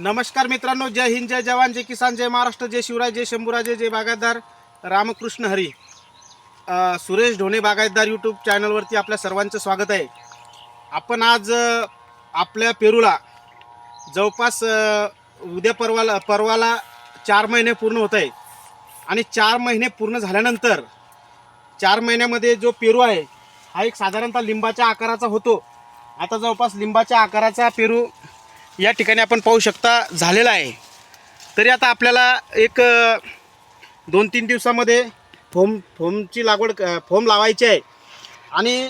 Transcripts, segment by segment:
नमस्कार मित्रांनो जय हिंद जय जवान जय किसान जय महाराष्ट्र जय शिवराय जय शंभूराजे जय बागायतदार रामकृष्ण हरी. अ, सुरेश ढोणे बागायतदार यूट्यूब चॅनलवरती आपल्या सर्वांचं स्वागत आहे. आपण आज अ, आपल्या पेरूला जवळपास अ, उद्या परवाला परवाला चार महिने पूर्ण होत आहे आणि चार महिने पूर्ण झाल्यानंतर चार महिन्यामध्ये जो पेरू आहे हा एक साधारणतः लिंबाच्या आकाराचा होतो. आता जवळपास लिंबाच्या आकाराचा पेरू या ठिकाणी आपण पाहू शकता झालेला आहे. तरी आता आपल्याला एक दोन तीन दिवसामध्ये फोम फोमची लागवड फोम लावायची आहे. आणि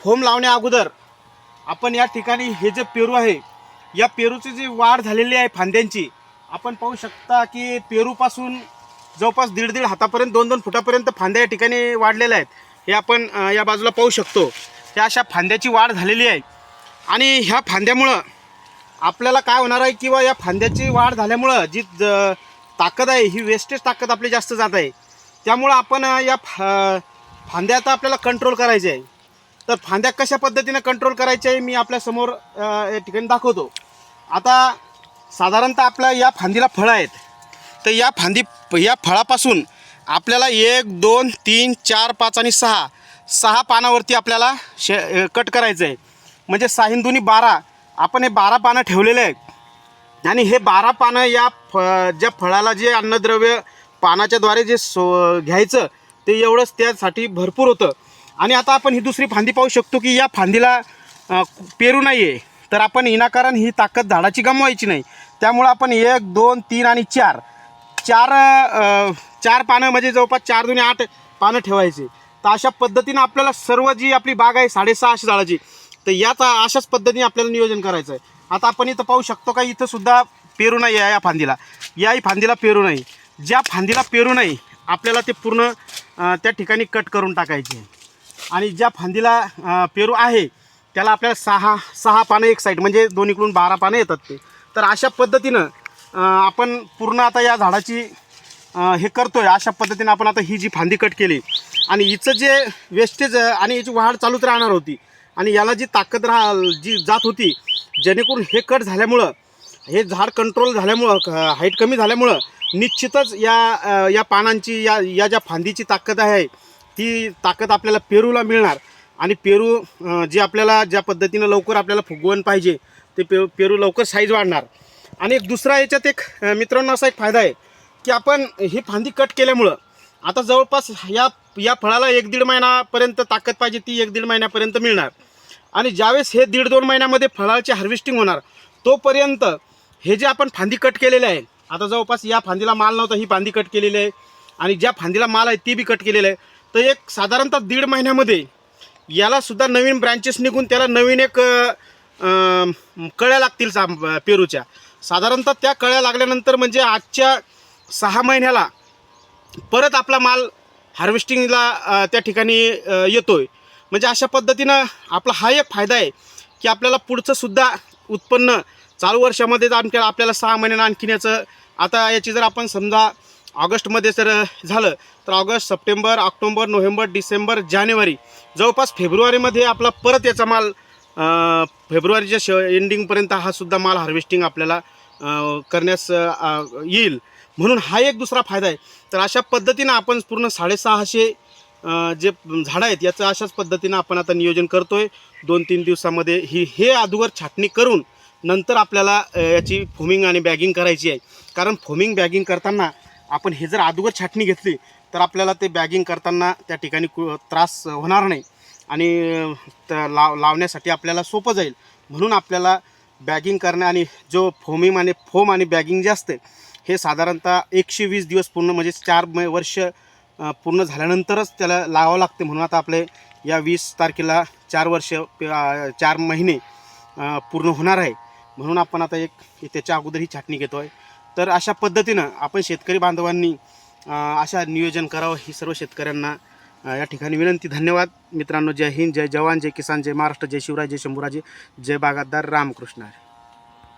फोम लावण्या अगोदर आपण या ठिकाणी हे जे पेरू आहे या पेरूची जी वाढ झालेली आहे फांद्यांची आपण पाहू शकता की पेरूपासून जवळपास दीड दीड हातापर्यंत दोन दोन फुटापर्यंत फांद्या या ठिकाणी वाढलेल्या आहेत. हे आपण या बाजूला पाहू शकतो. त्या अशा फांद्याची वाढ झालेली आहे. आणि ह्या फांद्यामुळं आपल्याला काय होणार आहे किंवा या फांद्याची वाढ झाल्यामुळं जी ज- ताकद आहे ही वेस्टेज ताकद आपली जास्त जात आहे. त्यामुळं आपण या फा फांद्या आता आपल्याला कंट्रोल करायचे आहे. तर फांद्या कशा पद्धतीने कंट्रोल करायचे आहे मी आपल्यासमोर या ठिकाणी दाखवतो. आता साधारणतः आपल्या या फांदीला फळं आहेत. तर या फांदी या फळापासून आपल्याला एक दोन तीन चार पाच आणि सहा सहा पानावरती आपल्याला शे कट करायचं आहे म्हणजे सहा बारा आपण हे बारा पानं ठेवलेले आहेत. आणि हे बारा पानं या फ ज्या फळाला जे अन्नद्रव्य पानाच्याद्वारे जे सो घ्यायचं ते एवढंच त्यासाठी भरपूर होतं. आणि आता आपण ही दुसरी फांदी पाहू शकतो की या फांदीला पेरू नाही आहे तर आपण विनाकारण ही ताकद झाडाची गमवायची नाही. त्यामुळं आपण एक दोन तीन आणि चार. चार चार पानं म्हणजे जवळपास चार दोन्ही आठ पानं ठेवायची. तर अशा पद्धतीनं आपल्याला सर्व जी आपली बाग आहे साडेसहाशे झाडाची तर याचा अशाच पद्धतीने आपल्याला नियोजन करायचं आहे आता आपण इथं पाहू शकतो का इथं सुद्धा पेरू नाही आहे या फांदीला. याही फांदीला पेरू नाही. ज्या फांदीला पेरू नाही आपल्याला ते पूर्ण त्या ठिकाणी कट करून टाकायचे. आणि ज्या फांदीला पेरू आहे त्याला आपल्याला सहा सहा पानं एक साईड म्हणजे दोन्हीकडून बारा पानं येतात ते. तर अशा पद्धतीनं आपण पूर्ण आता या झाडाची हे करतो आहे अशा पद्धतीनं आपण आता ही जी फांदी कट केली आणि हिचं जे वेस्टेज आणि याची वाढ चालूच राहणार होती आणि याला जी ताकद राहा जी जात होती जेणेकरून हे कट झाल्यामुळं हे झाड कंट्रोल झाल्यामुळं हाईट कमी झाल्यामुळं निश्चितच या या पानांची या या ज्या फांदीची ताकद आहे ती ताकद आपल्याला पेरूला मिळणार. आणि पेरू जी जे आपल्याला ज्या पद्धतीनं लवकर आपल्याला फुगवण पाहिजे ते पे पेरू लवकर साईज वाढणार. आणि एक दुसरा याच्यात एक मित्रांनो असा एक फायदा आहे की आपण ही फांदी कट केल्यामुळं आता जवळपास या या फळाला एक दीड महिनापर्यंत ताकद पाहिजे ती एक दीड महिन्यापर्यंत मिळणार. आणि ज्यावेळेस हे दीड दोन महिन्यामध्ये फळाची हार्वेस्टिंग होणार तोपर्यंत हे जे आपण फांदी कट केलेले आहे आता जवळपास या फांदीला माल नव्हता ही फांदी कट केलेली आहे. आणि ज्या फांदीला माल आहे ती बी कट केलेलं आहे. तर एक साधारणतः दीड महिन्यामध्ये यालासुद्धा नवीन ब्रँचेस निघून त्याला नवीन एक कळ्या लागतील सा पेरूच्या. साधारणतः त्या कळ्या लागल्यानंतर म्हणजे आजच्या सहा महिन्याला परत आपला माल हार्वेस्टिंगला त्या ठिकाणी येतो आहे म्हणजे अशा पद्धतीनं आपला हा एक फायदा आहे की आपल्याला पुढचंसुद्धा उत्पन्न चालू वर्षामध्ये जर आणखी आपल्याला सहा महिन्यानं आणखीन याचं आता याची जर आपण समजा ऑगस्टमध्ये जर झालं तर August September October November December जानेवारी जवळपास फेब्रुवारीमध्ये आपला परत याचा माल फेब्रुवारीच्या श एंडिंगपर्यंत हा सुद्धा माल हार्वेस्टिंग आपल्याला करण्यास येईल. म्हणून हा एक दुसरा फायदा आहे. तर अशा पद्धतीनं आपण पूर्ण साडेसहाशे जे झाडं आहेत याचं अशाच पद्धतीनं आपण आता नियोजन करतो आहे दोन तीन दिवसामध्ये ही हे अगोदर छाटणी करून नंतर आपल्याला याची फोमिंग आणि बॅगिंग करायची आहे. कारण फोमिंग बॅगिंग करताना आपण हे जर अगोदर छाटणी घेतली तर आपल्याला ते बॅगिंग करताना त्या ठिकाणी कु त्रास होणार नाही. आणि त- लाव लावण्यासाठी आपल्याला सोपं जाईल. म्हणून आपल्याला बॅगिंग करणं आणि जो फोमिंग आणि फोम आणि बॅगिंग जे असते हे साधारणतः एकशे वीस दिवस पूर्ण म्हणजे चार म वर्ष पूर्ण झाल्यानंतरच त्याला लावावं लागते म्हणून आता आपले या वीस तारखेला चार वर्ष चार महिने पूर्ण होणार आहे. म्हणून आपण आता एक त्याच्या अगोदर ही छाटणी घेतो आहे तर अशा पद्धतीनं आपण शेतकरी बांधवांनी अशा नियोजन करावं ही सर्व शेतकऱ्यांना या ठिकाणी विनंती. धन्यवाद. मित्रांनो जय हिंद जय जवान जय किसान जय महाराष्ट्र जय शिवराय जय शंभूराजे जय बागायतदार रामकृष्ण.